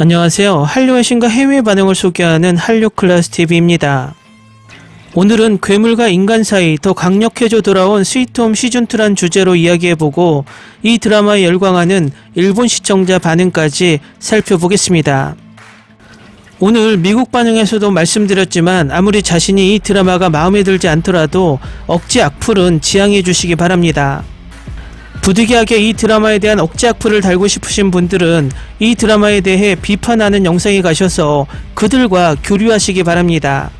안녕하세요. 한류의 신과 해외 반응을 소개하는 한류 클래스 TV입니다. 오늘은 괴물과 인간 사이 더 강력해져 돌아온 스위트홈 시즌2란 주제로 이야기해보고 이 드라마에 열광하는 일본 시청자 반응까지 살펴보겠습니다. 오늘 미국 반응에서도 말씀드렸지만 아무리 자신이 이 드라마가 마음에 들지 않더라도 억지 악플은 지양해 주시기 바랍니다. 부득이하게 이 드라마에 대한 억지 악플을 달고 싶으신 분들은 이 드라마에 대해 비판하는 영상에 가셔서 그들과 교류하시기 바랍니다.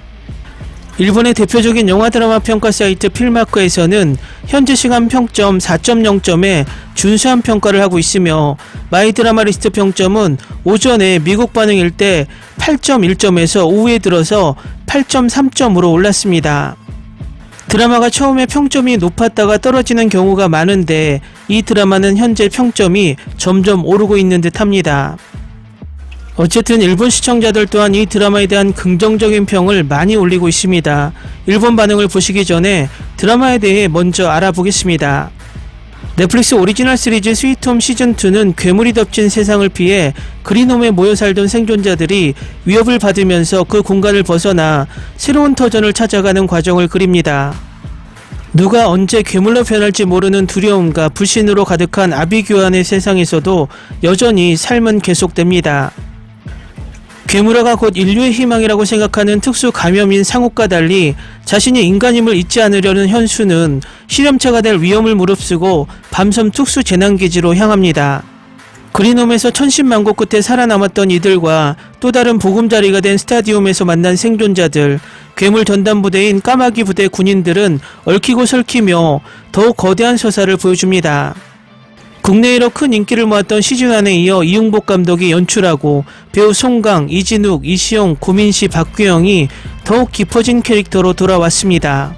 일본의 대표적인 영화 드라마 평가 사이트 필마크에서는 현재 시간 평점 4.0점에 준수한 평가를 하고 있으며 마이 드라마 리스트 평점은 오전에 미국 반응일 때 8.1점에서 오후에 들어서 8.3점으로 올랐습니다. 드라마가 처음에 평점이 높았다가 떨어지는 경우가 많은데 이 드라마는 현재 평점이 점점 오르고 있는 듯 합니다. 어쨌든 일본 시청자들 또한 이 드라마에 대한 긍정적인 평을 많이 올리고 있습니다. 일본 반응을 보시기 전에 드라마에 대해 먼저 알아보겠습니다. 넷플릭스 오리지널 시리즈 스위트홈 시즌2는 괴물이 덮친 세상을 피해 그린홈에 모여 살던 생존자들이 위협을 받으면서 그 공간을 벗어나 새로운 터전을 찾아가는 과정을 그립니다. 누가 언제 괴물로 변할지 모르는 두려움과 불신으로 가득한 아비규환의 세상에서도 여전히 삶은 계속됩니다. 괴물화가 곧 인류의 희망이라고 생각하는 특수 감염인 상욱과 달리 자신이 인간임을 잊지 않으려는 현수는 실험체가 될 위험을 무릅쓰고 밤섬 특수 재난기지로 향합니다. 그린홈에서 천신만고 끝에 살아남았던 이들과 또 다른 보금자리가 된 스타디움에서 만난 생존자들, 괴물 전담 부대인 까마귀 부대 군인들은 얽히고 설키며 더욱 거대한 서사를 보여줍니다. 국내외로 큰 인기를 모았던 시즌1에 이어 이용복 감독이 연출하고 배우 송강, 이진욱, 이시영, 고민씨, 박규영이 더욱 깊어진 캐릭터로 돌아왔습니다.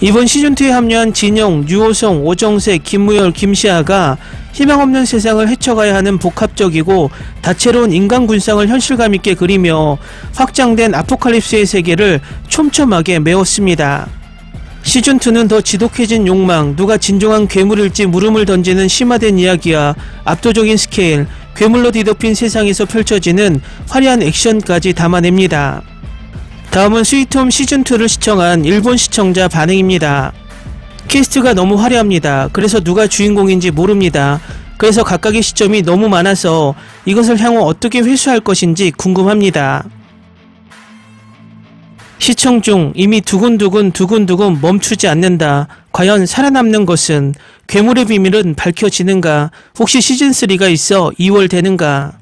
이번 시즌2에 합류한 진영, 유호성, 오정색, 김무열, 김시아가 희망 없는 세상을 헤쳐가야 하는 복합적이고 다채로운 인간 군상을 현실감 있게 그리며 확장된 아포칼립스의 세계를 촘촘하게 메웠습니다. 시즌2는 더 지독해진 욕망, 누가 진정한 괴물일지 물음을 던지는 심화된 이야기와 압도적인 스케일, 괴물로 뒤덮인 세상에서 펼쳐지는 화려한 액션까지 담아냅니다. 다음은 스위트홈 시즌2를 시청한 일본 시청자 반응입니다. 캐스트가 너무 화려합니다. 그래서 누가 주인공인지 모릅니다. 그래서 각각의 시점이 너무 많아서 이것을 향후 어떻게 회수할 것인지 궁금합니다. 시청 중 이미 두근두근 두근두근 멈추지 않는다. 과연 살아남는 것은 괴물의 비밀은 밝혀지는가? 혹시 시즌3가 있어 2월 되는가?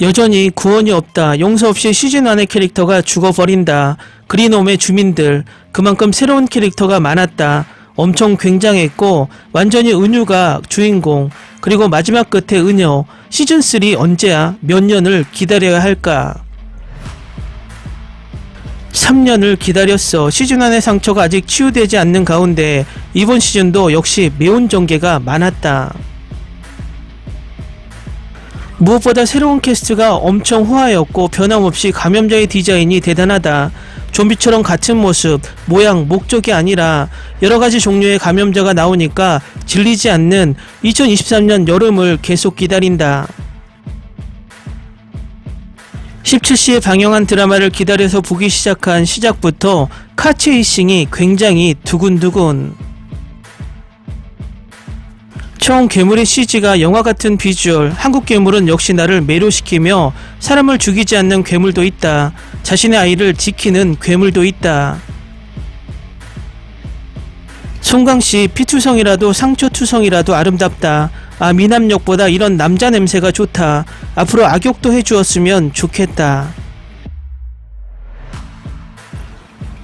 여전히 구원이 없다. 용서 없이 시즌 안의 캐릭터가 죽어버린다. 그린홈의 주민들. 그만큼 새로운 캐릭터가 많았다. 엄청 굉장했고 완전히 은유가 주인공. 그리고 마지막 끝에 은여. 시즌3 언제야? 몇 년을 기다려야 할까? 3년을 기다렸어. 시즌 안의 상처가 아직 치유되지 않는 가운데 이번 시즌도 역시 매운 전개가 많았다. 무엇보다 새로운 캐스트가 엄청 호화였고 변함없이 감염자의 디자인이 대단하다. 좀비처럼 같은 모습, 모양, 목적이 아니라 여러 가지 종류의 감염자가 나오니까 질리지 않는 2023년 여름을 계속 기다린다. 17시에 방영한 드라마를 기다려서 보기 시작한 시작부터 카체이싱이 굉장히 두근두근. 처음 괴물의 CG가 영화 같은 비주얼, 한국 괴물은 역시 나를 매료시키며 사람을 죽이지 않는 괴물도 있다. 자신의 아이를 지키는 괴물도 있다. 송강씨 피투성이라도 상처투성이라도 아름답다. 아 미남역보다 이런 남자 냄새가 좋다. 앞으로 악역도 해주었으면 좋겠다.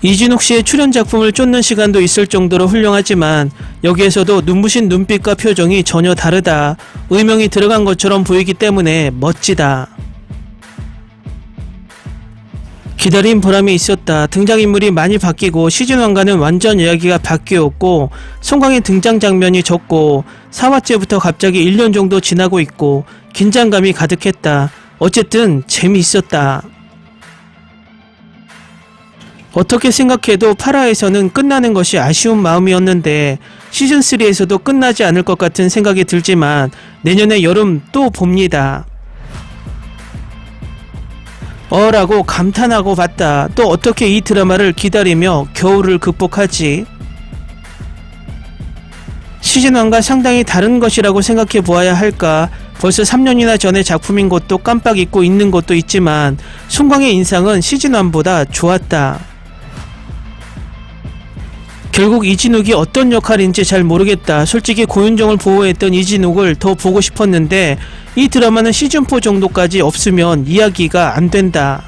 이진욱 씨의 출연 작품을 쫓는 시간도 있을 정도로 훌륭하지만 여기에서도 눈부신 눈빛과 표정이 전혀 다르다. 의명이 들어간 것처럼 보이기 때문에 멋지다. 기다린 보람이 있었다. 등장인물이 많이 바뀌고 시즌1과는 완전 이야기가 바뀌었고 송강의 등장 장면이 적고 4화째부터 갑자기 1년 정도 지나고 있고 긴장감이 가득했다. 어쨌든 재미있었다. 어떻게 생각해도 파라에서는 끝나는 것이 아쉬운 마음이었는데 시즌3에서도 끝나지 않을 것 같은 생각이 들지만 내년에 여름 또 봅니다. 어라고 감탄하고 봤다. 또 어떻게 이 드라마를 기다리며 겨울을 극복하지? 시즌1과 상당히 다른 것이라고 생각해 보아야 할까? 벌써 3년이나 전의 작품인 것도 깜빡 잊고 있는 것도 있지만 송광의 인상은 시즌1보다 좋았다. 결국 이진욱이 어떤 역할인지 잘 모르겠다. 솔직히 고윤정을 보호했던 이진욱을 더 보고 싶었는데 이 드라마는 시즌4 정도까지 없으면 이야기가 안 된다.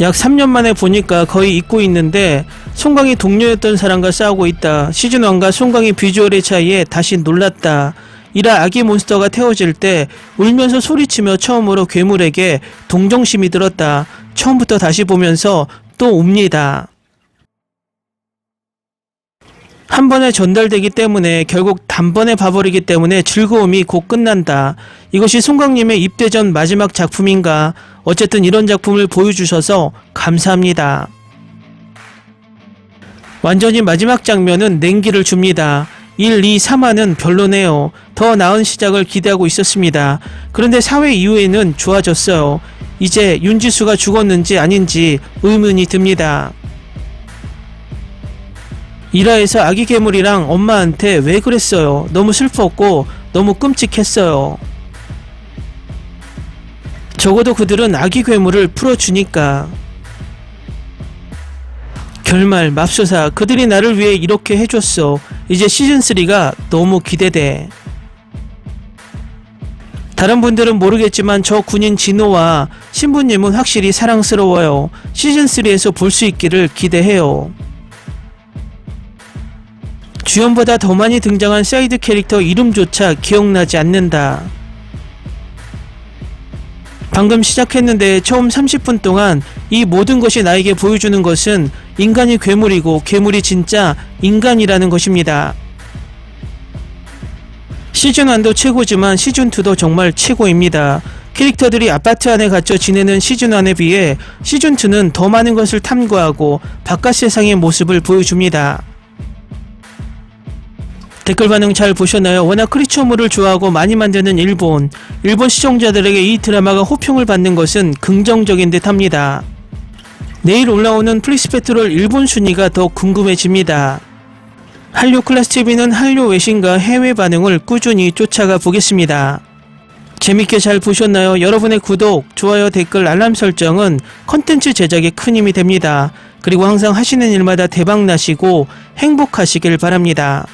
약 3년 만에 보니까 거의 잊고 있는데 송강이 동료였던 사람과 싸우고 있다. 시즌1과 송강의 비주얼의 차이에 다시 놀랐다. 이라 아기 몬스터가 태워질 때 울면서 소리치며 처음으로 괴물에게 동정심이 들었다. 처음부터 다시 보면서 또 웁니다. 한 번에 전달되기 때문에 결국 단번에 봐버리기 때문에 즐거움이 곧 끝난다. 이것이 송강님의 입대 전 마지막 작품인가? 어쨌든 이런 작품을 보여주셔서 감사합니다. 완전히 마지막 장면은 냉기를 줍니다. 1, 2, 3화는 별로네요. 더 나은 시작을 기대하고 있었습니다. 그런데 4회 이후에는 좋아졌어요. 이제 윤지수가 죽었는지 아닌지 의문이 듭니다. 1화에서 아기 괴물이랑 엄마한테 왜 그랬어요? 너무 슬펐고 너무 끔찍했어요. 적어도 그들은 아기 괴물을 풀어주니까. 결말 맙소사 그들이 나를 위해 이렇게 해줬어. 이제 시즌3가 너무 기대돼. 다른 분들은 모르겠지만 저 군인 진호와 신부님은 확실히 사랑스러워요. 시즌3에서 볼 수 있기를 기대해요. 주연보다 더 많이 등장한 사이드 캐릭터 이름조차 기억나지 않는다. 방금 시작했는데 처음 30분 동안 이 모든 것이 나에게 보여주는 것은 인간이 괴물이고 괴물이 진짜 인간이라는 것입니다. 시즌 1도 최고지만 시즌 2도 정말 최고입니다. 캐릭터들이 아파트 안에 갇혀 지내는 시즌 1에 비해 시즌 2는 더 많은 것을 탐구하고 바깥 세상의 모습을 보여줍니다. 댓글 반응 잘 보셨나요? 워낙 크리처물을 좋아하고 많이 만드는 일본. 일본 시청자들에게 이 드라마가 호평을 받는 것은 긍정적인 듯 합니다. 내일 올라오는 플리스 페트롤 일본 순위가 더 궁금해집니다. 한류 클래스 TV는 한류 외신과 해외 반응을 꾸준히 쫓아가 보겠습니다. 재밌게 잘 보셨나요? 여러분의 구독, 좋아요, 댓글, 알람 설정은 컨텐츠 제작에 큰 힘이 됩니다. 그리고 항상 하시는 일마다 대박 나시고 행복하시길 바랍니다.